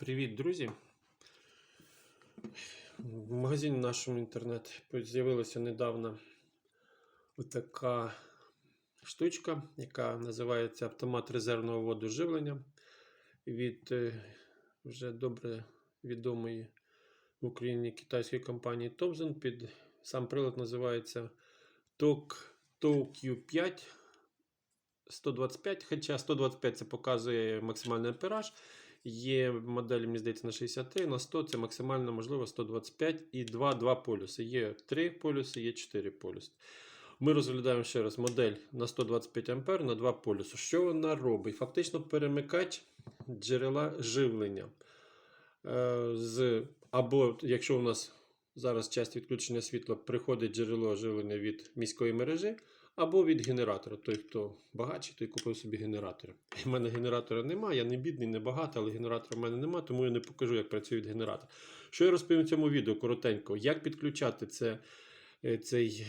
Привіт, друзі! В магазині нашому інтернет з'явилася недавно така штучка, яка називається автомат резервного водоживлення від е, вже добре відомої в Україні китайської компанії Thomson. Під сам прилад називається TOQ Q5 125, хоча 125 це показує максимальний ампераж. Є модель, мені здається, на 63, на 100 це максимально можливо 125 і 2, 2 полюси. Є 3 полюси, є 4 полюси. Ми розглядаємо ще раз модель на 125 А на 2 полюси. Що вона робить? Фактично перемикач джерела живлення. Е, з, Або якщо у нас зараз час відключення світла, приходить джерело живлення від міської мережі. Або від генератора. Той, хто багатший, той купив собі генератор. У мене генератора немає, я не бідний, не багатий, але генератора в мене немає, тому я не покажу, як працює від генератора. Що я розповім в цьому відео коротенько, як підключати це, е, цей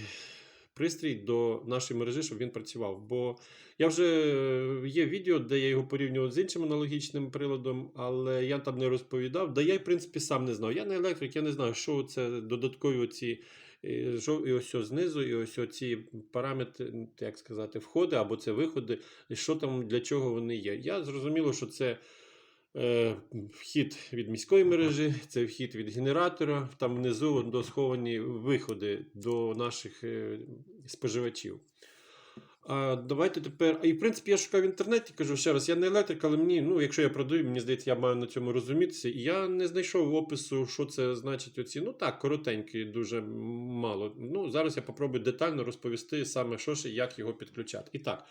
пристрій до нашої мережі, щоб він працював. Бо я вже е, є відео, де я його порівнював з іншим аналогічним приладом, але я там не розповідав. Да я, в принципі, сам не знав. Я не електрик, я не знаю, що це додаткові оці. І ось знизу, і ось ці параметри, як сказати, входи або це виходи, і що там для чого вони є. Я зрозуміло, що це е, вхід від міської мережі, це вхід від генератора, там внизу досховані виходи до наших е, споживачів. А давайте тепер. І в принципі я шукав в інтернеті, кажу ще раз, я не електрик, але мені, ну, якщо я продаю, мені здається, я маю на цьому розумітися. І я не знайшов опису, що це значить оці. Ну так, коротенькі, дуже мало. Ну, зараз я попробую детально розповісти саме, що ж і як його підключати. І так.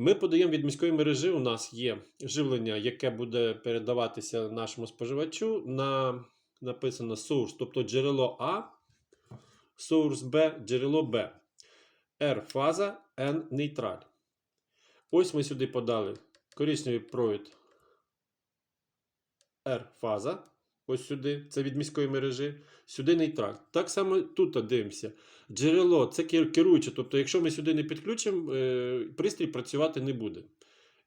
Ми подаємо від міської мережі. У нас є живлення, яке буде передаватися нашому споживачу на написано source, тобто джерело А, source B, джерело Б. R фаза, N нейтраль. Ось ми сюди подали коричневий провід R фаза. Ось сюди, це від міської мережі. Сюди нейтраль. Так само тут дивимося. Джерело це керуюче. Тобто, якщо ми сюди не підключимо, е, пристрій працювати не буде.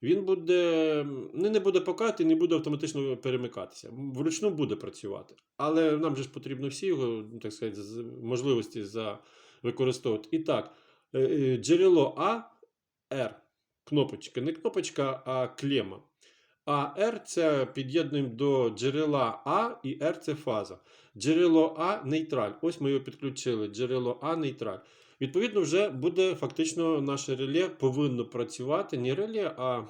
Він буде не, не буде покати, не буде автоматично перемикатися. Вручну буде працювати. Але нам же ж потрібно всі його, ну, так сказати, можливості за використовувати. І так, е, е, джерело А, R. Кнопочка. Не кнопочка, а клема. А R це під'єднуємо до джерела А і R це фаза. Джерело А нейтраль. Ось ми його підключили. Джерело А нейтраль. Відповідно, вже буде фактично наше реле повинно працювати. Не реле, а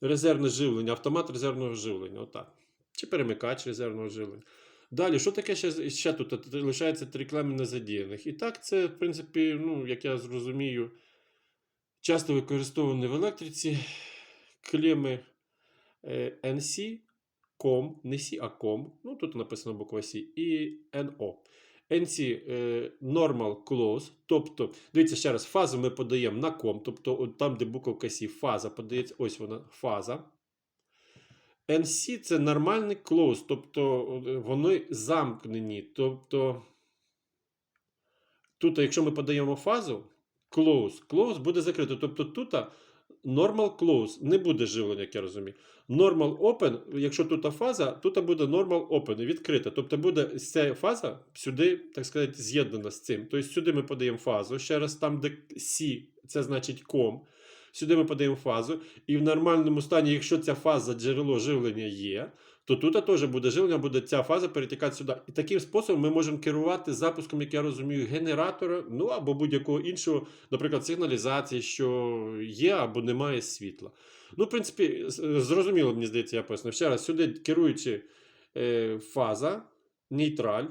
резервне живлення, автомат резервного живлення. Отак. Чи перемикач резервного живлення. Далі, що таке ще, ще тут? Лишається три клеми незадіяних. І так, це, в принципі, ну, як я зрозумію, часто використовані в електриці клеми NC, COM, не C, а COM. Ну, тут написано буква C, і NO. NC Normal Close, тобто, дивіться ще раз, фазу ми подаємо на COM, тобто там, де буковка C, фаза подається, ось вона фаза. NC це нормальний close, тобто вони замкнені. Тобто, тут, якщо ми подаємо фазу, close, close буде закрито. Тобто тут normal close, не буде живлення, як я розумію. Normal open, якщо тут фаза, тут буде normal open, відкрита. Тобто буде ця фаза сюди, так сказати, з'єднана з цим. Тобто сюди ми подаємо фазу. Ще раз, там, де C, це значить COM. Сюди ми подаємо фазу. І в нормальному стані, якщо ця фаза джерело живлення є, то тут теж буде живлення, буде ця фаза перетікати сюди. І таким способом ми можемо керувати запуском, як я розумію, генератора, ну або будь-якого іншого, наприклад, сигналізації, що є або немає світла. Ну, в принципі, зрозуміло, мені здається, я пояснив. Ще раз, сюди керуючи е, фаза, нейтраль.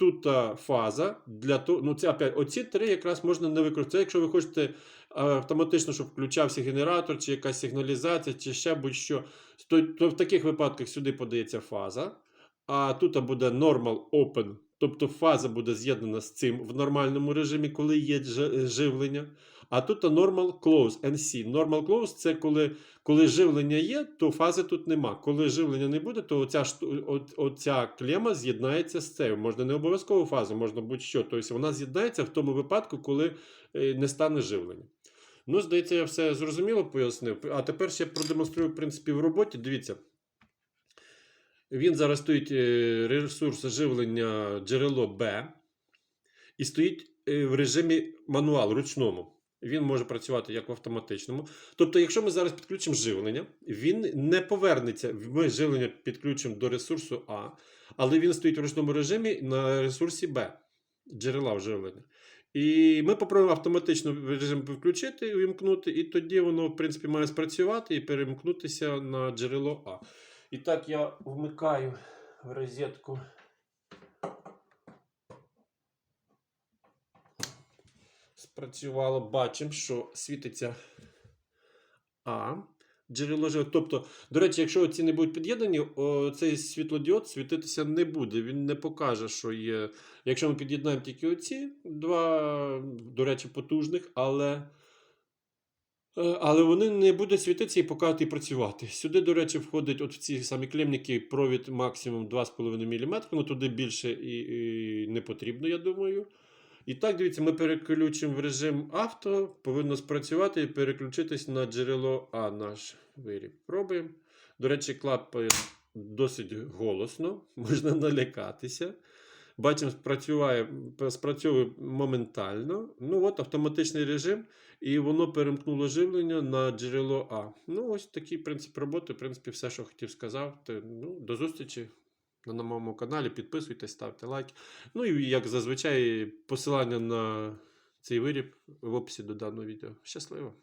Тут а, фаза для того, ну це опять, оці три якраз можна не використати. Якщо ви хочете а, автоматично, щоб включався генератор, чи якась сигналізація, чи ще будь-що, то, то в таких випадках сюди подається фаза. А тут буде normal open, тобто фаза буде з'єднана з цим в нормальному режимі, коли є живлення. А тут normal close, NC. Normal close це коли, коли живлення є, то фази тут нема. Коли живлення не буде, то оця, оця клема з'єднається з цією. Можна не обов'язково фазу, можна будь-що. Тобто вона з'єднається в тому випадку, коли е, не стане живлення. Ну, здається, я все зрозуміло пояснив. А тепер ще продемонструю, в принципі, в роботі. Дивіться. Він зараз стоїть е, ресурс живлення джерело Б і стоїть е, в режимі мануал ручному. Він може працювати як в автоматичному. Тобто, якщо ми зараз підключимо живлення, він не повернеться. Ми живлення підключимо до ресурсу А, але він стоїть в ручному режимі на ресурсі Б, джерела вживлення. І ми попробуємо автоматично режим включити і увімкнути, і тоді воно, в принципі, має спрацювати і перемкнутися на джерело А. І так я вмикаю в розетку. Спрацювало, бачимо, що світиться А. Джерело живлення. Тобто, до речі, якщо ці не будуть під'єднані, цей світлодіод світитися не буде. Він не покаже, що є. Якщо ми під'єднаємо тільки оці два, до речі, потужних, але. Е, Але вони не будуть світитися і показувати і працювати. Сюди, до речі, входить от в ці самі клемники провід максимум 2,5 мм. Ну туди більше і, і не потрібно, я думаю. І так, дивіться, ми переключимо в режим авто, повинно спрацювати і переключитись на джерело А наш виріб. Пробуємо. До речі, клапає досить голосно, можна налякатися. Бачимо, спрацює, спрацьовує моментально. Ну от автоматичний режим, і воно перемкнуло живлення на джерело А. Ну, ось такий принцип роботи. В принципі, все, що хотів сказати. Ну, до зустрічі на моєму каналі. Підписуйтесь, ставте лайки. Ну і як зазвичай, посилання на цей виріб в описі до даного відео. Щасливо!